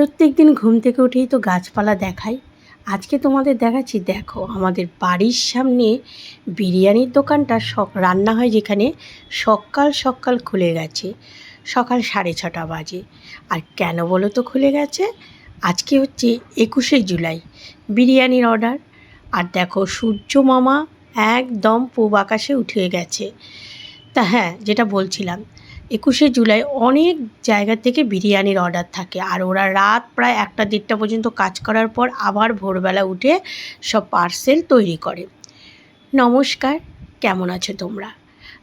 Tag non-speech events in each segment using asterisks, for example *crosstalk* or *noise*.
প্রত্যেক দিন ঘুম থেকে উঠেই তো গাছপালা দেখাই। আজকে তোমাদের দেখাচ্ছি, দেখো আমাদের বাড়ির সামনে বিরিয়ানির দোকানটা রান্না হয় যেখানে সকাল সকাল খুলে গেছে, সকাল সাড়ে ছটা বাজে। আর কেন বলো তো খুলে গেছে? আজকে হচ্ছে একুশে জুলাই, বিরিয়ানির অর্ডার। আর দেখো সূর্য মামা একদম পূব আকাশে উঠে গেছে। তা হ্যাঁ যেটা বলছিলাম একুশে জুলাই অনেক জায়গা থেকে বিরিয়ানির অর্ডার থাকে। আর ওরা রাত প্রায় একটা দেড়টা পর্যন্ত কাজ করার পর আবার ভোরবেলা উঠে সব পার্সেল তৈরি করে। নমস্কার, কেমন আছো তোমরা?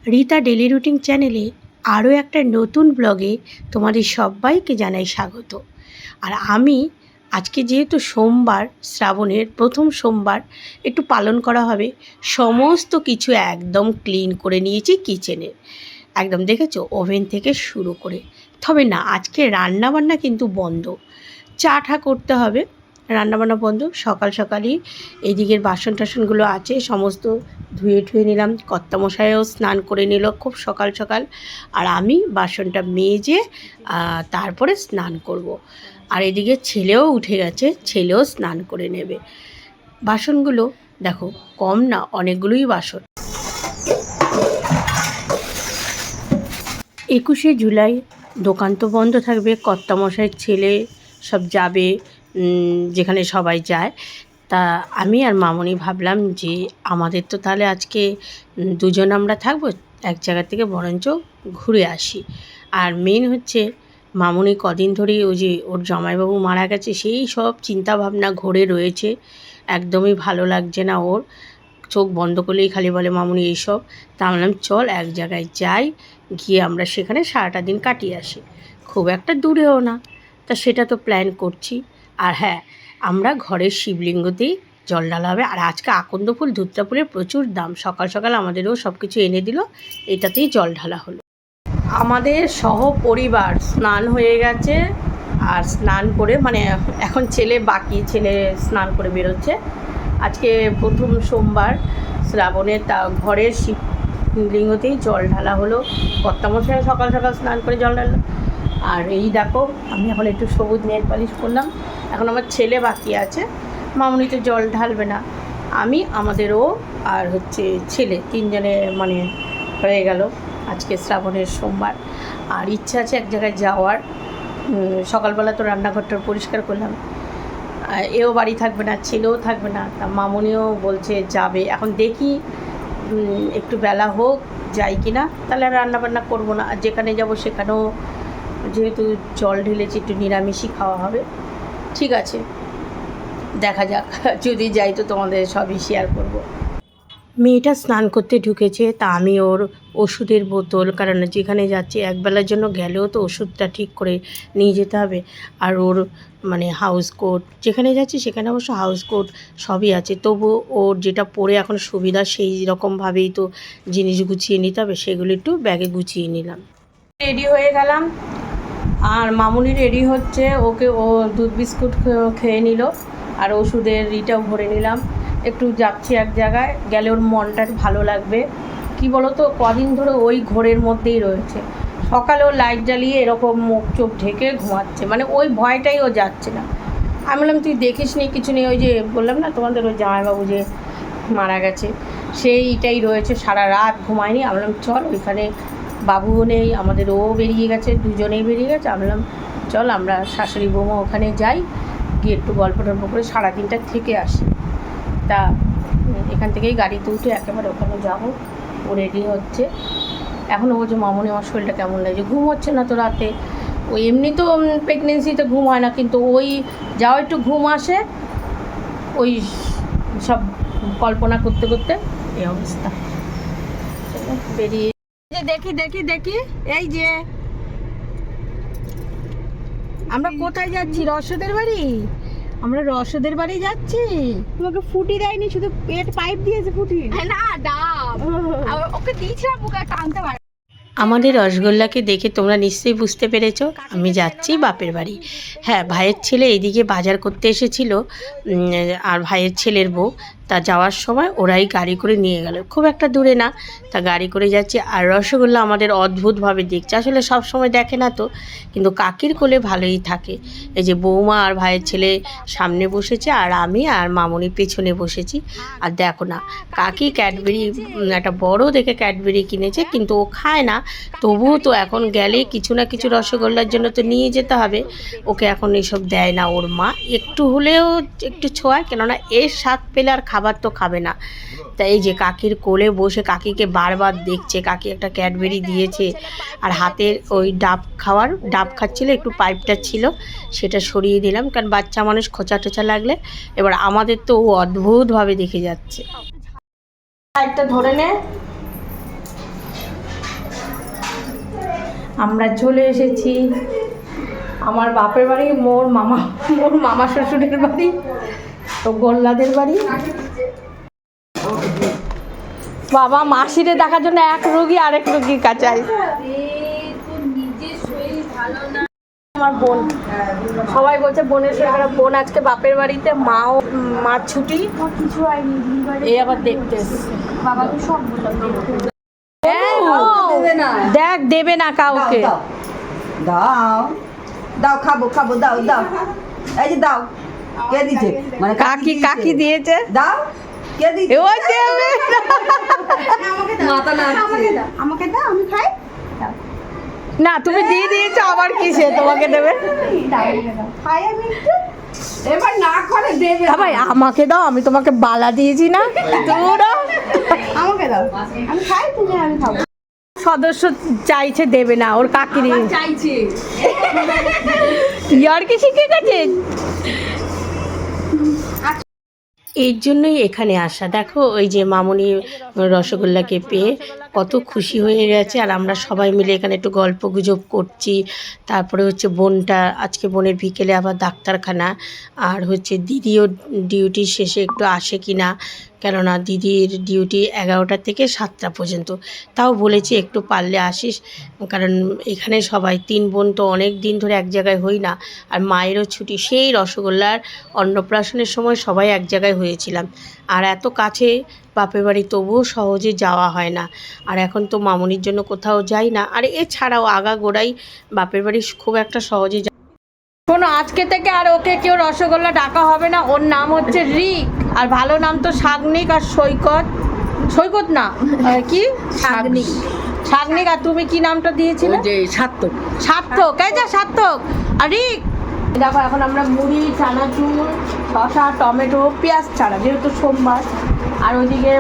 রীতা ডেলি রুটিন চ্যানেলে আরও একটা নতুন ব্লগে তোমাদের সবাইকে জানাই স্বাগত। আর আমি আজকে যেহেতু সোমবার, শ্রাবণের প্রথম সোমবার, একটু পালন করা হবে, সমস্ত কিছু একদম ক্লিন করে নিয়েছি কিচেনের একদম দেখেছ? ওভেন থেকে শুরু করে। তবে না, আজকে রান্না বান্না কিন্তু বন্ধ। চা ঠা করতে হবে। রান্নাবান্না বন্ধ। সকাল সকালই এদিকের বাসন টাসনগুলো আছে, সমস্ত ধুয়ে ঠুয়ে নিলাম। কর্তামশাইও স্নান করে নিল খুব সকাল সকাল। আর আমি বাসনটা মেজে তারপরে স্নান করব। আর এদিকে ছেলেও উঠে গেছে, ছেলেও স্নান করে নেবে। বাসনগুলো দেখো, কম না, অনেকগুলোই বাসন। একুশে জুলাই, দোকান তো বন্ধ থাকবে, কর্তামশাইয়ের ছেলে সব যাবে যেখানে সবাই যায়। তা আমি আর মামনি ভাবলাম যে আমাদের তো তাহলে আজকে দুজন আমরা থাকব, এক জায়গা থেকে বরঞ্চ ঘুরে আসি। আর মেন হচ্ছে মামনি কদিন ধরেই ওই যে ওর জামাইবাবু মারা গেছে, সেই সব চিন্তা ভাবনা ঘোরে রয়েছে। একদমই ভালো লাগছে না ওর। চোখ বন্ধ করলেই খালি বলে, মামনি, এইসব? তা বললাম, চল এক জায়গায় যাই, গিয়ে আমরা সেখানে সারাটা দিন কাটিয়ে আসি। খুব একটা দূরেও না। তা সেটা তো প্ল্যান করছি। আর হ্যাঁ আমরা ঘরের শিবলিঙ্গতেই জল ঢালা হবে। আর আজকে আকন্দ ফুল, ধুত্রা ফুলের প্রচুর দাম। সকাল সকাল আমাদেরও সব কিছু এনে দিল। এটাতেই জল ঢালা হলো। আমাদের সহ পরিবার স্নান হয়ে গেছে। আর স্নান করে মানে এখন ছেলে বাকি, ছেলে স্নান করে বেরোচ্ছে। আজকে প্রথম সোমবার শ্রাবণের তা ঘরের শিবলিঙ্গতেই জল ঢালা হলো। কর্তামশাই সকাল সকাল স্নান করে জল ঢাললো। আর এই দেখো, আমি এখন একটু সবুজ নেল পালিশ করলাম। এখন আমার ছেলে বাকি আছে। মামনি তো জল ঢালবে না। আমি, আমাদেরও আর হচ্ছে ছেলে, তিনজনে মানে হয়ে গেল আজকে শ্রাবণের সোমবার। আর ইচ্ছা আছে এক জায়গায় যাওয়ার। সকালবেলা তো রান্নাঘরটা পরিষ্কার করলাম। এও বাড়ি থাকবে না, ছেলেও থাকবে না। তা মামনিও বলছে যাবে। এখন দেখি একটু বেলা হোক, যাই কি না তাহলে আর রান্না বান্না করব না। আর যেখানে যাব সেখানেও যেহেতু জল ঢেলেছি, একটু নিরামিষই খাওয়া হবে। ঠিক আছে, দেখা যাক। যদি যাই তো তোমাদের সবই শেয়ার করব। মেয়েটা স্নান করতে ঢুকেছে, তা আমি ওর ওষুধের বোতল, কারণ যেখানে যাচ্ছি একবেলার জন্য গেলেও তো ওষুধটা ঠিক করে নিয়ে যেতে হবে। আর ওর মানে হাউস কোট যেখানে যাচ্ছি সেখানে অবশ্য হাউস কোট সবই আছে। তবু ওর যেটা পরে এখন সুবিধা, সেই রকমভাবেই তো জিনিস গুছিয়ে নিতে হবে, সেগুলো একটু ব্যাগে গুছিয়ে নিলাম। রেডি হয়ে গেলাম। আর মামুনি রেডি হচ্ছে, ওকে ও দুধ বিস্কুট খেয়ে নিল, আর ওষুধের ইটাও ভরে নিলাম। একটু যাচ্ছি এক জায়গায়, গেলে ওর মনটা ভালো লাগবে। কি বলো তো কদিন ধরে ওই ঘোরের মধ্যেই রয়েছে। সকালেও লাইট জ্বালিয়ে এরকম মুখ চোখ ঢেকে ঘুমাচ্ছে মানে ওই ভয়টাই ও যাচ্ছে না। আমি বললাম, তুই দেখিস নি কিছু নেই? ওই যে বললাম না, তোমাদের ওই জামাইবাবু যে মারা গেছে, সেইটাই রয়েছে, সারা রাত ঘুমায়নি। আমি বললাম, চল, ওইখানে বাবুও নেই, আমাদের ও বেরিয়ে গেছে, দুজনেই বেরিয়ে গেছে। আমি বললাম, চল, আমরা শাশুড়ি বৌমা ওখানে যাই, গিয়ে একটু গল্প টল্প করে সারাদিনটা থেকে আসি। তা এখান থেকেই গাড়িতে উঠে একেবারে ওখানে যাব। ও রেডি হচ্ছে। এখনও বলছে মামনি আমার শরীরটা কেমন লাগছে? ঘুম হচ্ছে না তো রাতে। ওই এমনি তো প্রেগনেন্সিতে ঘুম হয় না কিন্তু ওই যাও একটু ঘুম আসে ওই সব কল্পনা করতে করতে এই অবস্থা। বেরিয়ে যে দেখি দেখি দেখি এই যে। আমরা কোথায় যাচ্ছি? রসদের বাড়ি? আমরা রসদের বাড়ি যাচ্ছি। তোমাকে ফুটি দেয়নি শুধু পেট পাইপ দিয়েছে ফুটি। না ডাব *laughs* ওকে দিয়েছিলাম ওকে টানতে পারে আমাদের রসগোল্লাকে দেখে তোমরা নিশ্চয়ই বুঝতে পেরেছ। আমি যাচ্ছি বাপের বাড়ি। হ্যাঁ ভাইয়ের ছেলে এদিকে বাজার করতে এসেছিল। আর ভাইয়ের ছেলের বউ। তা যাওয়ার সময় ওরাই গাড়ি করে নিয়ে গেল। খুব একটা দূরে না, তা গাড়ি করে যাচ্ছে। আর রসগোল্লা আমাদের অদ্ভুতভাবে দেখছে। আসলে সব সময় দেখে না তো, কিন্তু কাকির কোলে ভালোই থাকে। এই যে বৌমা আর ভাইয়ের ছেলে সামনে বসেছে, আর আমি আর মামনি পেছনে বসেছি। আর দেখো না, কাকি ক্যাডবেরি একটা বড় দেখে ক্যাডবেরি কিনেছে, কিন্তু ও খায় না। তবুও তো এখন গেলে কিছু না কিছু রসগোল্লার জন্য তো নিয়ে যেতে হবে। ওকে এখন এসব দেয় না ওর মা। একটু হলেও একটু ছোঁয়ায়, কেননা এর স্বাদ পেলে আর খাবার তো খাবে না। তাই এই যে কাকির কোলে বসে কাকিকে বারবার দেখছে, কাকি একটা ক্যাডবেরি দিয়েছে আর হাতের ওই ডাব খাওয়ার, ডাব খাচ্ছিল, একটু পাইপটা ছিল, সেটা সরিয়ে দিলাম, কারণ বাচ্চা মানুষ খোঁচা টোচা লাগলে এবার আমাদের তো ও অদ্ভুতভাবে দেখে যাচ্ছে। পাইপটা ধরে নে। আমরা চলে এসেছি আমার বাপের বাড়ি, মোর মামা মোর মামা শ্বশুরের বাড়ি। তো গোল্লাদের বাড়ি। বাবা মাসিরে দেখার জন্য এক রুগী আরেক রোগীর কাছে আমার বোন। সবাই বলছে বোনের খারাপ। বোন আজকে বাপের বাড়িতে মাও মার ছুটি। কিছু হয়নি এই আবার দেখতে বাবাকে সব। দেখ দেবে না কাউকে। দাও দাও। দাও খাব খাব দাও দাও। এই যে দাও। কে দিছে মানে কাকি কাকি দিয়েছে। দাও। কে ওই দেবে মাথা নাড়ছে আমাকে দাও আমি খাই। না তুমি দিয়ে দিয়েছ আবার কিসে তোমাকে দেবে? খাই আমি একটু। এবার না করে দেবে। ভাই আমাকে দাও আমি তোমাকে বালা দিয়েছি না? তোরা আমাকে দাও। আমি খাই তুমি আমি খাব। সদস্য চাইছে দেবে না ওর কাকিরি চাইছে। ইয়ার কি শিখে গেছে? এর জন্যই এখানে আসা। দেখো, ওই যে মামনি রসগোল্লাকে পেয়ে কত খুশি হয়ে গেছে। আর আমরা সবাই মিলে এখানে একটু গল্প গুজব করছি। তারপরে হচ্ছে বোনটা, আজকে বোনের বিকেলে আবার ডাক্তারখানা। আর হচ্ছে দিদিও ডিউটি শেষে একটু আসে কি না কেননা দিদির ডিউটি এগারোটা থেকে সাতটা পর্যন্ত। তাও বলেছি একটু পারলে আসিস, কারণ এখানে সবাই, তিন বোন তো অনেক দিন ধরে এক জায়গায় হই না। আর মায়েরও ছুটি, সেই রসগোল্লার অন্নপ্রাশনের সময় সবাই এক জায়গায় হয়েছিলাম। আর এত কাছে বাপের বাড়ি তবুও সহজে যাওয়া হয় না। আর এখন তো মামনির জন্য কোথাও যাই না। আর এছাড়াও আগা গোড়াই বাপের বাড়ি খুব একটা সহজে শোনো আজকে থেকে আর ওকে কেউ রসগোল্লা ডাকা হবে না। ওর নাম হচ্ছে রিক। আর ভালো নাম তো শাগনিক আর সৈকত। সৈকত না? কি? শাগনিক শাগনিক আর তুমি কি নামটা দিয়েছিলে? যে সার্থক। সার্থক এই যে সার্থক। আর রিক? দেখো এখন আমরা মুড়ি চানাচুর শসা টমেটো পেঁয়াজ ছাড়া যেহেতু সোমবার। আর ওইদিকে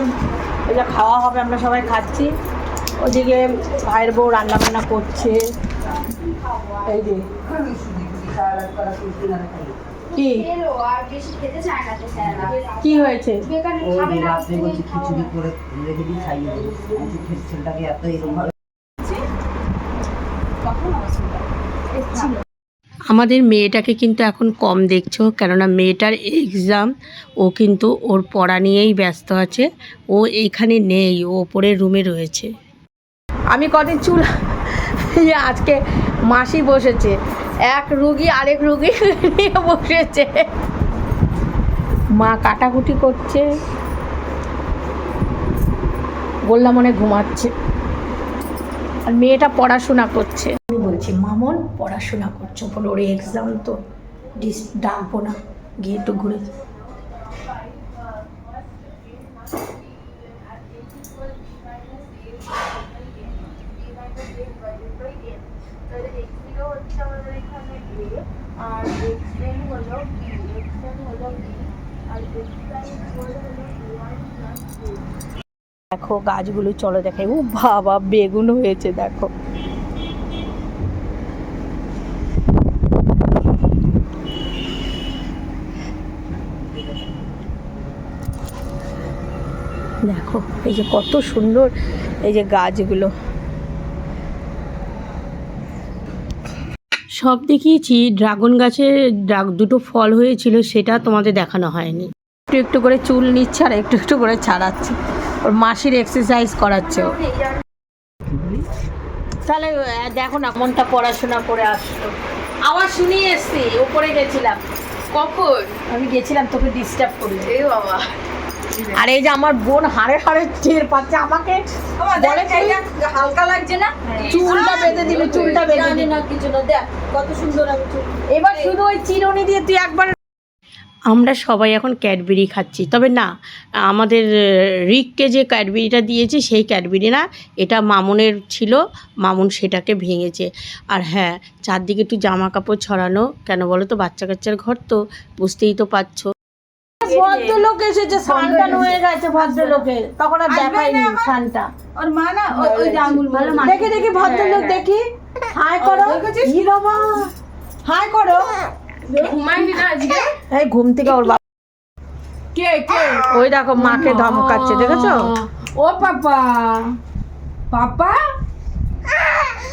ওই যে খাওয়া হবে আমরা সবাই খাচ্ছি। ওইদিকে ভাইয়ের বউ রান্না বান্না করছে। এই যে। কি? এলো আর বেশি খেতে চায় না তো স্যাররা কি হয়েছে আমাদের মেয়েটাকে কিন্তু এখন কম দেখছ কেননা মেয়েটার এক্সাম ও কিন্তু ওর পড়া নিয়েই ব্যস্ত আছে। ও এইখানে নেই ও ওপরের রুমে রয়েছে। আমি কদিন চুল আজকে মাসি বসেছে। এক রুগী আরেক রুগী নিয়ে বসেছে। মা কাটাকুটি করছে। বললাম অনেক ঘুমাচ্ছে। আর মেয়েটা পড়াশোনা করছে। আমি বলছি, মামন, পড়াশোনা করছ? বলো, ওর এক্সাম তো ডিস ডাকবো না, গিয়ে একটু ঘুরে আর হলো হলো আর হলো দেখো গাছগুলো, চলো দেখাই। ও বাবা, বেগুন হয়েছে, দেখো। দেখো, এই যে কত সুন্দর এই যে গাছগুলো। সব দেখিয়েছি ড্রাগন গাছে ড্রাগ দুটো ফল হয়েছিল সেটা তোমাদের দেখানো হয়নি। একটু একটু করে চুল নিচ্ছে আর একটু একটু করে ছাড়াচ্ছে। ওর মাসির এক্সারসাইজ করাচ্ছে। তাহলে দেখো না মনটা পড়াশোনা করে আসতো আবার শুনিয়ে এসছি ওপরে গেছিলাম। কখন? আমি গেছিলাম তোকে ডিস্টার্ব করি বাবা। আর এই যে আমার বোন হাড়ে হাড়ে টের পাচ্ছে আমাকে বলে হালকা লাগছে না? চুলটা বেঁধে দিবি চুলটা বেঁধে দিবি না কিছু না দেখ কত সুন্দর আমি চুল। এবার শুধু ওই চিরুনি দিয়ে তুই একবার আমরা সবাই এখন ক্যাডবেরি খাচ্ছি তবে না আমাদের রিককে যে ক্যাডবেরিটা দিয়েছে সেই ক্যাডবেরি না এটা মামুনের ছিল মামুন সেটাকে ভেঙেছে। আর হ্যাঁ চারদিকে একটু জামা কাপড় ছড়ানো কেন বলো তো বাচ্চা কাচ্চার ঘর তো বুঝতেই তো পারছ। ভদ্রলোক এসেছে সানটান হয়ে গেছে ভদ্রলোকের। তখন আর আসবে দেখায়নি না সানটা ওর মা না ওই যে আঙুল ভালো দেখি দেখি ভদ্রলোক দেখি। হাই করো। হাই করো। ঘুমাইনি না আজকে? এই ঘুম থেকে ওর বাবা কে কে? ওই দেখো মাকে ধমকাচ্ছে দেখেছ? ও পাপা। পাপা?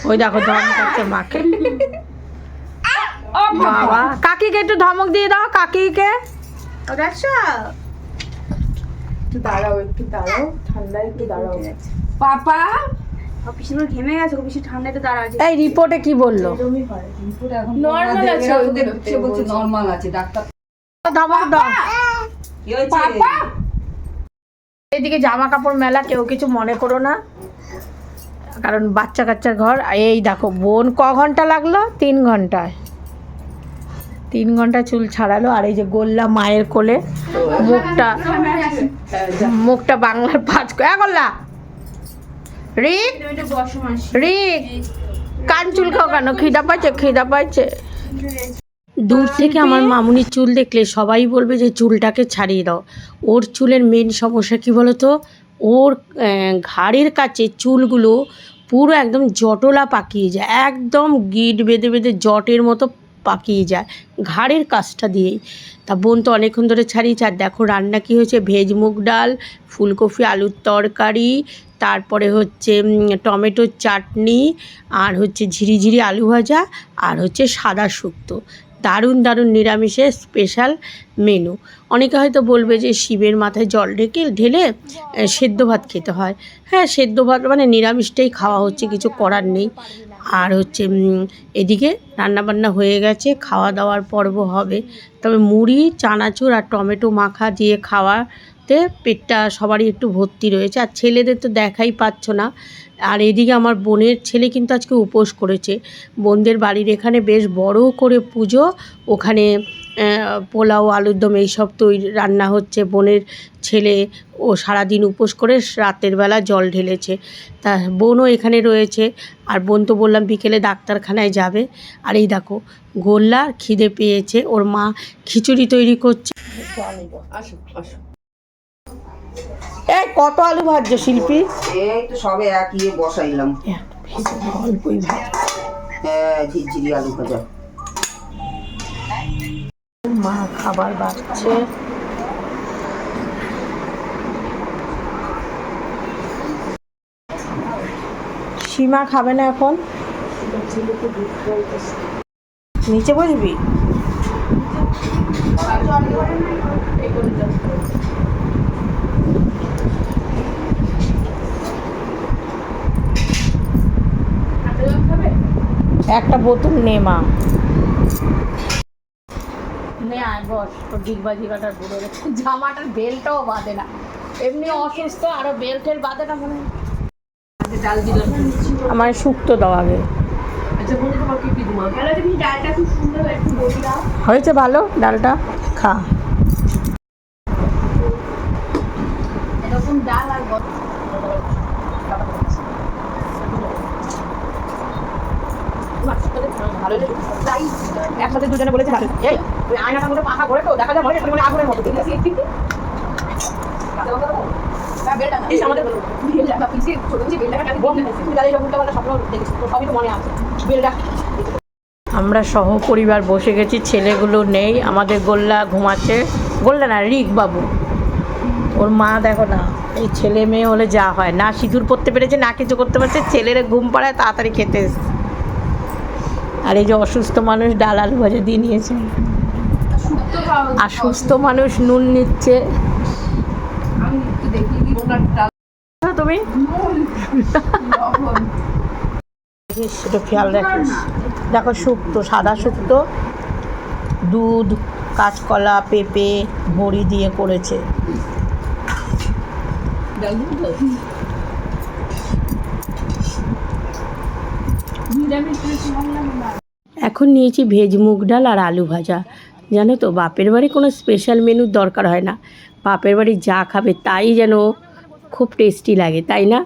ওই দেখো ধমকাচ্ছে মাকে। ও বাবা। কাকিকে একটু ধমক দিয়ে দাও কাকিকে। দাঁড়াও একটু দাঁড়াও ঠান্ডা একটু দাঁড়াও। পাপা! পিসিমা ঘেমে গেছে বেশি ঠান্ডা একটু দাঁড়া এই রিপোর্টে কি বলল? আছে বলছে নর্মাল আছে ডাক্তার দাও পাপা! এদিকে জামা কাপড় মেলা কেউ কিছু মনে করো না। কারণ বাচ্চা কাচ্চার ঘর এই দেখো বোন ক ঘণ্টা লাগল? তিন ঘন্টায়। তিন ঘণ্টা চুল ছাড়ালো আর এই যে গোল্লা মায়ের কোলে মুখটা মুখটা বাংলার পাঁচ এ গোল্লা! রিক! রিক! কান চুল খাও কেন? খিদা পাইছে খিদা পাইছে। দূর থেকে আমার মামুনির চুল দেখলে সবাই বলবে যে চুলটাকে ছাড়িয়ে দাও। ওর চুলের মেন সমস্যা কী বলো তো ওর ঘাড়ের কাছে চুলগুলো পুরো একদম জটলা পাকিয়ে যায়। একদম গিট বেঁধে বেঁধে জটের মতো পাকিয়ে যায়। ঘাড়ের কাজটা দিয়েই। তা বোন তো অনেকক্ষণ ধরে ছাড়িয়েছে আর দেখো রান্না কী হয়েছে? ভেজ মুগ ডাল ফুলকপি আলুর তরকারি তারপরে হচ্ছে টমেটোর চাটনি আর হচ্ছে ঝিরিঝিরি আলু ভাজা আর হচ্ছে সাদা শুক্তো। দারুণ দারুণ নিরামিষের স্পেশাল মেনু অনেকে হয়তো বলবে যে শিবের মাথায় জল ঢেকে ঢেলে সেদ্ধ ভাত খেতে হয়। হ্যাঁ সেদ্ধ ভাত মানে নিরামিষটাই খাওয়া হচ্ছে কিছু করার নেই। আর হচ্ছে এদিকে রান্নাবান্না হয়ে গেছে খাওয়া দাওয়ার পর্ব হবে। তবে মুড়ি, চানাচুর আর টমেটো মাখা দিয়ে খাওয়াতে পেটটা সবারই একটু ভর্তি রয়েছে। আর ছেলেদের তো দেখাই পাচ্ছ না। আর এদিকে আমার বোনের ছেলে কিন্তু আজকে উপোস করেছে। বোনদের বাড়ির এখানে বেশ বড় করে পুজো। ওখানে পোলাও আলুর দম এইসব তৈরি রান্না হচ্ছে। বোনের ছেলে ও সারাদিন উপোস করে রাতের বেলা জল ঢেলেছে। তা বোনও এখানে রয়েছে। আর বোন তো বললাম বিকেলে ডাক্তারখানায় যাবে। আর এই দেখো গোল্লা খিদে পেয়েছে। ওর মা খিচুড়ি তৈরি করছে। আসো আসো। এই কত আলু ভাজছো শিল্পী? এই তো সবে একই বসাইলাম। অল্পই ভাজ হ্যাঁ ঝিরঝিরি আলু ভাজা। মা খাবার বাড়ছে। সীমা খাবে না এখন? নিচে বসবি? একটা বোতল নে মা। আয় বস তোর ডিগবাজি কাটার বুড়ো *laughs* জামাটার বেল্টও বাঁধে না। এমনি অসুস্থ আরও বেল্টের বাঁধে না মনে হয়। ডাল দিলাম। আমার শুক্তো দাও আগে। আচ্ছা হয়েছে ভালো? ডালটা খা। এরকম ডাল আর ভালো একসাথে দুজনে বলেছে ভালো। এই। ওই আয়নাটার মধ্যে পাখা করে তো দেখা যায় মানে আগুনের মতো। আমরা সহ পরিবার বসে গেছি ছেলেগুলো নেই আমাদের গোল্লা ঘুমাচ্ছে। গোল্লা না রিক বাবু। ওর মা দেখো না এই ছেলে মেয়ে হলে যা হয়। না সিঁদুর পরতে পেরেছে না কিছু করতে পারছে ছেলেরা ঘুম পাড়ায় তাড়াতাড়ি খেতে এসছে। আর এই যে অসুস্থ মানুষ ডাল আলু ভাজা দিয়ে নিয়েছে। আর সুস্থ মানুষ নুন নিচ্ছে। ডাল তুমি? দেখিস খেয়াল রাখিস। দেখো শুক্তো সাদা শুক্তো দুধ কাঁচকলা পেঁপে ভড়ি দিয়ে করেছে। এখন নিয়েছি ভেজ মুগ ডাল আর আলু ভাজা। জানো তো, বাপের বাড়ি কোনো স্পেশাল মেনুর দরকার হয় না। বাপের বাড়ি যা খাবে তাই যেন খুব টেস্টি লাগে, তাই না?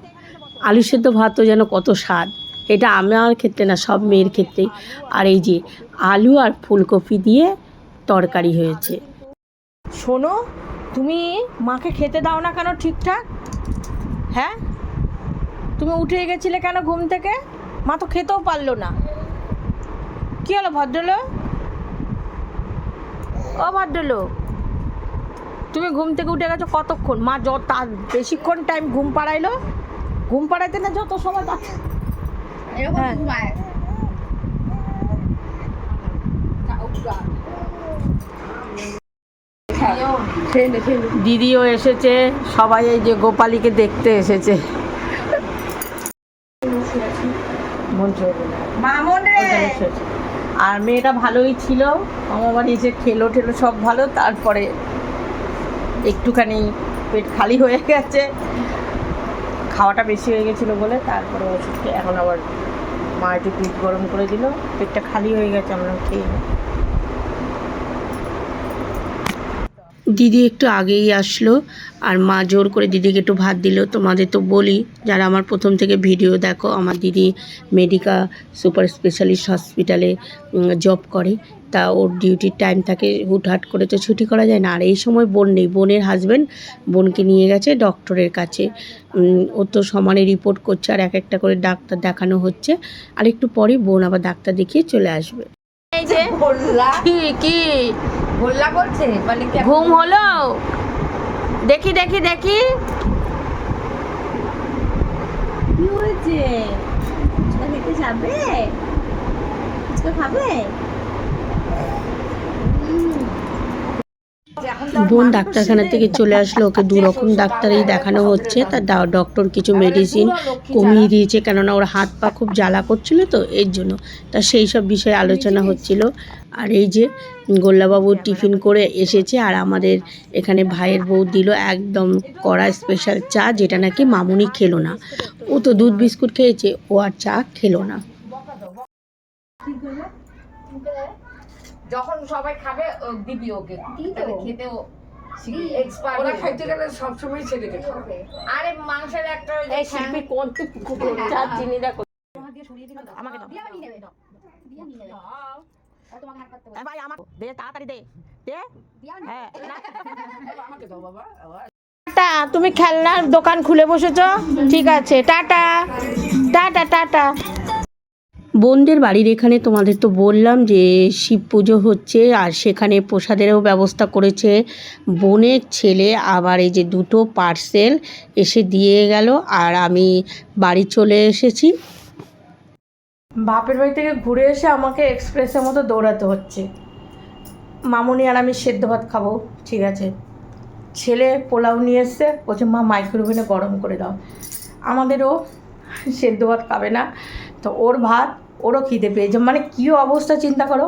আলু সেদ্ধ ভাতও যেন কত স্বাদ, এটা আমার ক্ষেত্রে না, সব মেয়ের ক্ষেত্রেই। আর এই যে আলু আর ফুলকপি দিয়ে তরকারি হয়েছে। শোনো, তুমি মাকে খেতে দাও না কেন ঠিকঠাক? হ্যাঁ? তুমি উঠে গেছিলে কেন ঘুম থেকে? মা তো খেতেও পারল না। কি হলো ভদ্রলোক? ও ভদ্রলোক তুমি ঘুম থেকে উঠে গেছো কতক্ষণ? মা যত তার বেশিক্ষণ টাইম ঘুম পাড়াইলো? ঘুম পাড়াইতে না যত সময় পাচ্ছে হ্যাঁ। দিদিও এসেছে সবাই এই যে গোপালীকে দেখতে এসেছে। মন। মামন রে! এসেছে। আর মেয়েটা ভালোই ছিল। আমার বাড়ি যে খেলো ঠেলো সব ভালো, তারপরে একটুখানি পেট খালি হয়ে গেছে। খাওয়াটা বেশি হয়ে গেছিল বলে তারপরে ওষুধ এখন আবার মা একটু পিঠ গরম করে দিল। পেটটা খালি হয়ে গেছে আমরা খেয়ে নিই। দিদি একটু আগেই আসলো আর মা জোর করে দিদিকে একটু ভাত দিল। তোমাদের তো বলি যারা আমার প্রথম থেকে ভিডিও দেখো আমার দিদি মেডিকা সুপার স্পেশালিস্ট হসপিটালে জব করে। তা ওর ডিউটির টাইম থাকে হুটহাট করে তো ছুটি করা যায় না। আর এই সময় বোন নেই। বোনের হাজব্যান্ড বোনকে নিয়ে গেছে ডক্টরের কাছে। ও তো সমানে রিপোর্ট করছে আর এক একটা করে ডাক্তার দেখানো হচ্ছে। আর একটু পরে বোন আবার ডাক্তার দেখিয়ে চলে আসবে। এই যে বললা। কি কি? করছে? মানে ঘুম হলো? দেখি দেখি দেখি। কি হয়েছে? খেতে যাবে? খাবে? বোন ডাক্তারখানা থেকে চলে আসলো। ওকে দু রকম ডাক্তারই দেখানো হচ্ছে। তার ডক্টর কিছু মেডিসিন কমিয়ে দিয়েছে, কেননা ওর হাত পা খুব জ্বালা করছিল তো, এর জন্য। তা সেই সব বিষয়ে আলোচনা হচ্ছিল। আর এই যে গোল্লাবাবু টিফিন করে এসেছে, আর আমাদের এখানে ভাইয়ের বউ দিল একদম কড়া স্পেশাল চা, যেটা নাকি মামুনি খেলো না। ও তো দুধ বিস্কুট খেয়েছে, ও আর চা খেলো না। যখন সবাই খাবে ও দিবি ওকে। তাহলে খেতেও ওরা খাইতে গেলে সবসময় ছেলেকে খাবে আরে মাংসের একটা এই শিল্পী কোন চা *laughs* চিনি দেখো। আমাকে দাও। এ ভাই আমাকে দে তাড়াতাড়ি দে। দে হ্যাঁ টাটা তুমি খেলনার দোকান খুলে বসেছো? ঠিক আছে টাটা। Tata tata. বোনদের বাড়ির এখানে তোমাদের তো বললাম যে শিব পুজো হচ্ছে, আর সেখানে প্রসাদেরও ব্যবস্থা করেছে বোনের ছেলে। আবার এই যে দুটো পার্সেল এসে দিয়ে গেল, আর আমি বাড়ি চলে এসেছি। বাপের বাড়ি থেকে ঘুরে এসে আমাকে এক্সপ্রেসের মতো দৌড়াতে হচ্ছে। মামুনি আর আমি সেদ্ধ ভাত খাব, ঠিক আছে। ছেলে পোলাও নিয়ে এসছে, বলছে, মা মাইক্রোওভেনে গরম করে দাও। আমাদেরও সেদ্ধ ভাত খাবে না। তো ওর ভাত ওরও খিদে পেয়েছে। মানে কী অবস্থা চিন্তা করো।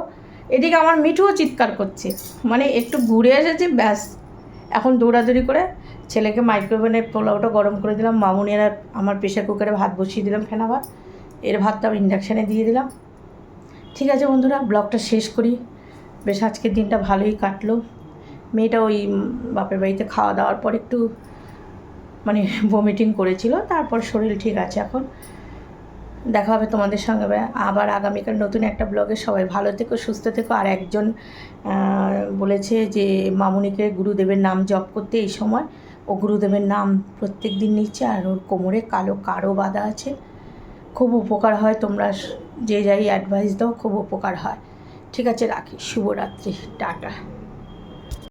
এদিকে আমার মিঠুও চিৎকার করছে। মানে একটু ঘুরে এসেছে, ব্যাস। এখন দৌড়াদৌড়ি করে ছেলেকে মাইক্রোওভেনে পোলাওটা গরম করে দিলাম। মামুনি আর আমার প্রেশার কুকারে ভাত বসিয়ে দিলাম ফেনা ভাত এর ভাতটা আমি ইন্ডাকশানে দিয়ে দিলাম। ঠিক আছে বন্ধুরা ব্লগটা শেষ করি। বেশ, আজকের দিনটা ভালোই কাটলো। মেয়েটা ওই বাপের বাড়িতে খাওয়া দাওয়ার পর একটু মানে ভমিটিং করেছিল। তারপর শরীর ঠিক আছে এখন। দেখা হবে তোমাদের সঙ্গে। আবার- আগামীকাল নতুন একটা ব্লগে সবাই ভালো থেকো, সুস্থ থেকো। আর একজন বলেছে যে মামুনিকে গুরুদেবের নাম জপ করতে এই সময়। ও গুরুদেবের নাম প্রত্যেক দিন নিচ্ছে আর ওর কোমরে কালো কারও বাঁধা আছে। খুব উপকার হয় তোমরা যে যাই অ্যাডভাইস দাও, খুব উপকার হয়। ঠিক আছে, রাখি। শুভরাত্রি। টাটা।